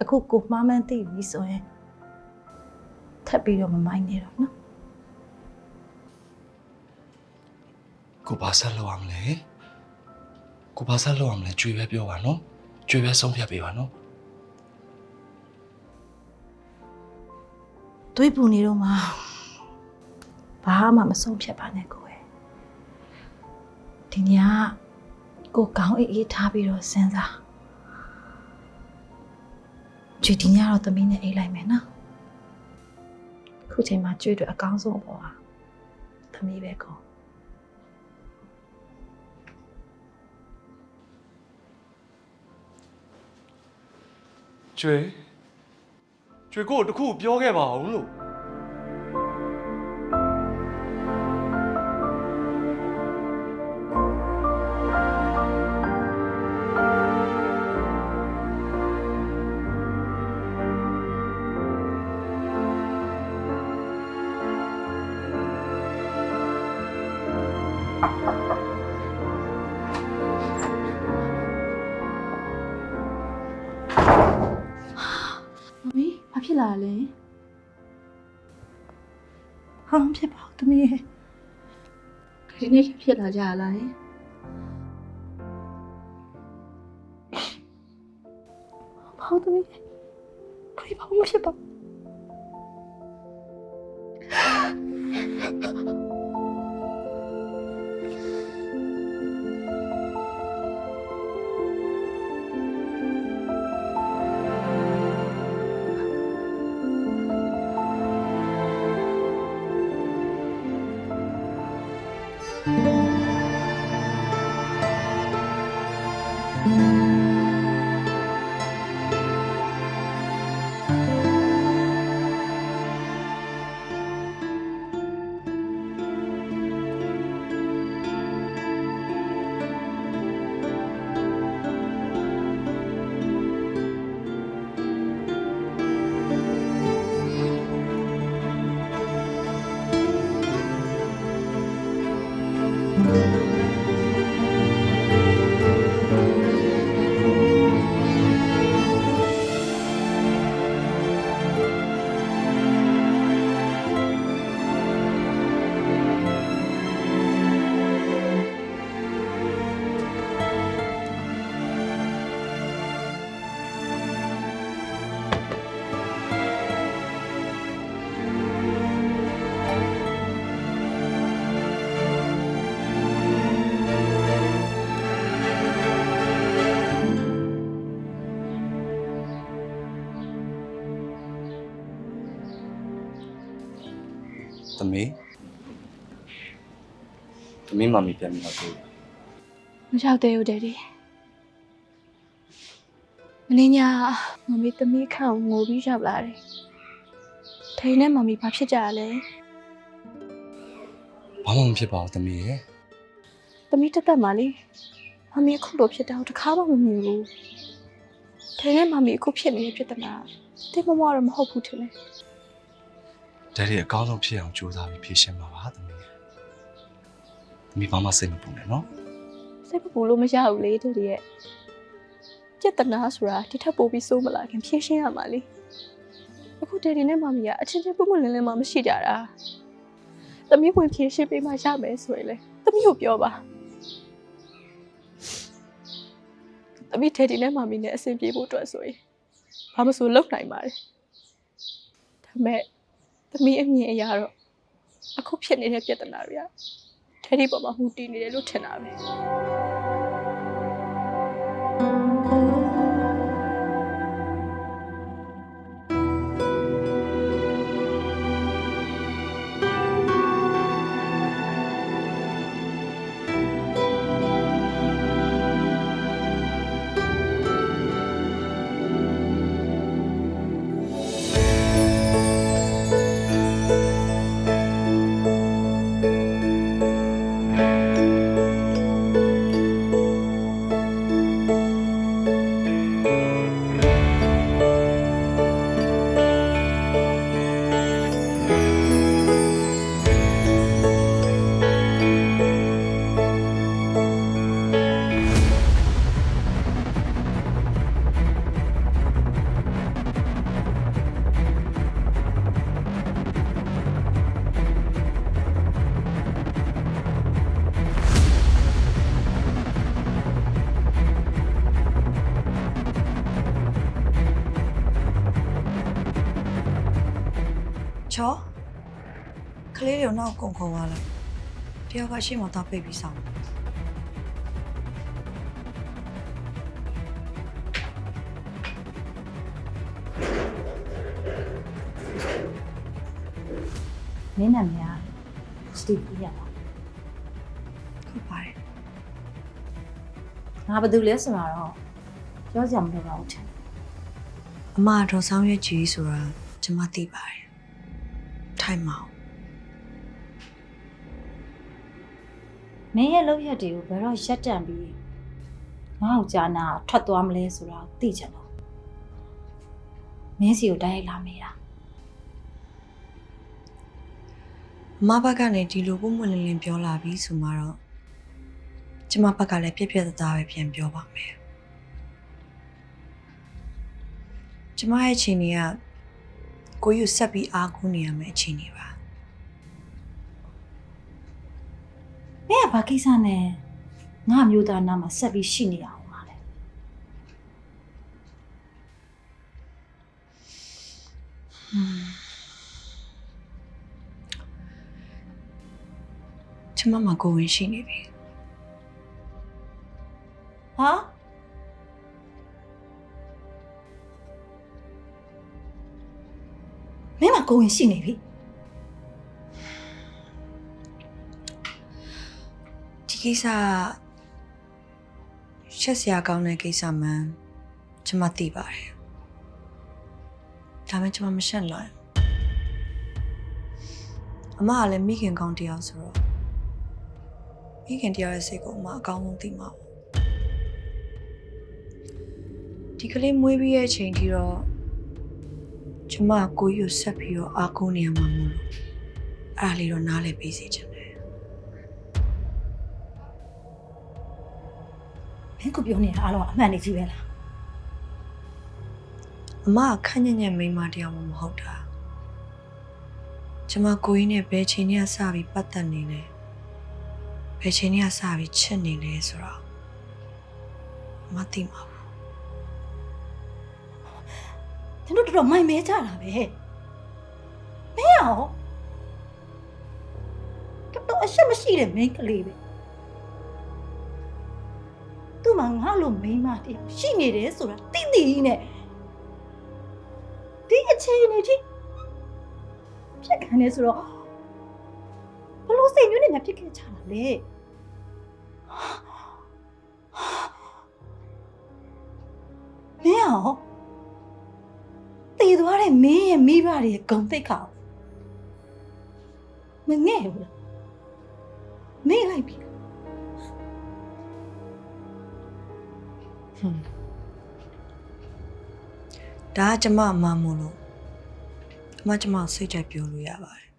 အခုကိုမှားမှန်းသိပြီဆိုရင်ထပ်ပြီးတော့မမိုင်းနေတော့နော်ကိုဘာဆက်လုပ်အောင်လဲကိုဘာဆက်လုပ်အောင်လဲကြွေပဲပြောပါနော်ကြွေပဲဆုံးဖြတ်ပေးပါနော်တွေးပူနေတော့မှဘာမှမဆုံးဖြတ်ပါနဲ့ကိုယ်ဒီညကိုကောင်းအေးအေးထားပြီးတော့စဉ်းစား ကြွေဒီညတော့သမီးနဲ့အိတ်လိုက်မယ်နော်ခုချိန်မှာကြွေတော့အကောင်းဆုံးပေါ့ဟာသမီးပဲကောကျွေကျွေကိုတခုပြောခဲ့ပါအောင်လို့ လာလဲဟာမဖြစ်ပါဘူးသမီးရဲ့ဒီနေ့ဖြစ်လာကြလားဘာလို့သမီးခရီးဘာမှမဖြစ်ပါ ဘူး သမီးသမီးမမီပြန်ပြီးတော့တွေ့မရောက်သေးဘူးဒက်ဒီမင်းညာမမီသမီးခန့်ကိုငိုပြီးရောက်လာတယ်ထိန်နဲ့မမီဘာဖြစ်ကြရလဲဘာမှမဖြစ်ပါဘူးသမီးရဲ့သမီးတက်တက်ပါလေမမီအခုလိုဖြစ်တာကိုတစ်ခါမှမမြင်ဘူးထိန်နဲ့မမီအခုဖြစ်နေတဲ့ပြဿနာတိတ်မမတော့မဟုတ်ဘူးထင်တယ် ဒက်ဒီအကောင်းဆုံးဖြစ်အောင်ကြိုးစားပြီးဖြည့်ရှင်းပါပါသမီးရဲ့သမီးဘာမှစိတ်မပူနဲ့နော်စိတ်မပူလို့မရဘူးလေဒက်ဒီရဲ့ပြဿနာဆိုတာဒီထက်ပိုပြီးစိုးမလာခင်ဖြေရှင်းရမှာလေအခုဒက်ဒီနဲ့မမီကအချင်းချင်းပုံမှန်လင်းလင်းမှမရှိကြတာသမီးဝင်ဖြေရှင်းပေးမှရမယ်ဆိုရင်လေသမီးကိုပြောပါ။သမီးထေဒီနဲ့မမီနဲ့အဆင်ပြေဖို့အတွက်ဆိုရင်ဘာမဆိုလုပ်နိုင်ပါတယ်။ဒါပေမဲ့ သမီးအမြင်အရာတော့အခုဖြစ်နေတဲ့ပြဿနာတွေကထေဒီပေါ်မှာမူတည်နေတယ်လို့ထင်တာပဲ။ ချောကလေးတွေကိုနောက်ကုံခေါ်သွားလိုက်တယောက်ကရှေ့မှာတော့ပိတ်ပြီးဆောင်မင်းနာမည်ကစတီဗီရပါဟုတ်ပါတယ်ငါဘာလုပ်လဲဆိုတာတော့ပြောကြမလို့ပါဘူးထင်အမတော်ဆောင်ရွက်ကြီးဆိုတာကျွန်မသိပါတယ် ထိုင်မအောင်မင်းရဲ့လုပ်ရက်တွေကိုဘယ်တော့ရက်တန့်ပြီးငါ့ကိုကြာနာထွက်သွားမလဲဆိုတာကိုသိချင်တော့မင်းစီကိုတိုက်ရိုက်လာမေးတာအမဘက်ကနေဒီလိုပုံမှန်လင်းလင်းပြောလာပြီးဆိုမှတော့ကျွန်မဘက်ကလည်းပြက်ပြက်သားသားပဲပြန်ပြောပါမယ်ကျွန်မရဲ့အချိန်ကြီးက ကိုယူဆက်ပြီးအားကိုးနေရမယ့်အချိန်ကြီးပါမင်းကဘာကိစ္စနဲ့ငါမျိုးသားနာမှာဆက်ပြီးရှိနေရအောင်ပါလဲကျွန်မမှာကိုယ်ဝင်ရှိနေပြီဟာ မင်းမကိုဝင်ရှိနေပြီဒီကိစ္စရှက်စရာကောင်းတဲ့ကိစ္စမှန်ကျွန်မသိပါတယ်ဒါပေမဲ့ကျွန်မမရှက်နိုင်ဘူးအမကလည်းမိခင်ကောင်းတစ်ယောက်ဆိုတော့မိခင်တစ်ယောက်ရဲ့စိတ်ကိုအမအကောင်းဆုံးသိမှာပေါ့ဒီကလေးမွေးပြီးရဲ့အချိန်ထိတော့ ကျွန်မကိုကြီးကိုဆက်ပြီးတော့အားကိုးနေရမှာမဟုတ်လို့အားလေးတော့နားလည်ပေးစေချင်တယ်မင်းကပြောနေတာအားလုံးအမှန်တည်းကြီးပဲလားအမကခန့်ညံ့ညံ့မိန်းမတစ်ယောက်မှမဟုတ်တာကျမကိုကြီးနဲ့ဘယ်ချိန်နဲ့စပြီးပတ်သက်နေလဲဘယ်ချိန်နဲ့စပြီးချစ်နေလဲဆိုတော့မသိပါဘူး သူတို့တော်တော်မိုင်မဲကြတာပဲမင်းရောကတော့အရှက်မရှိတဲ့မင်းကလေးပဲသူ့မှာငါလိုမိန်းမတယောက်ရှိနေတယ်ဆိုတာသိသိကြီးနဲ့ဒီအချိန်နေကြီးဖြစ်ခံနေဆိုတော့ဘလို့စိတ်ညွှန်းနေညာဖြစ်ခဲ့ချတာလေမင်းရော တည်သွားတဲ့မင်းရဲ့မိဘတွေရဲ့ဂုံတိတ်ခါမငဲ့ဘူးလားမေ့လိုက်ပြီဒါကကျမအမမို့လို့အမကျမကိုစိတ်ကြိုက်ပြောလို့ရပါတယ်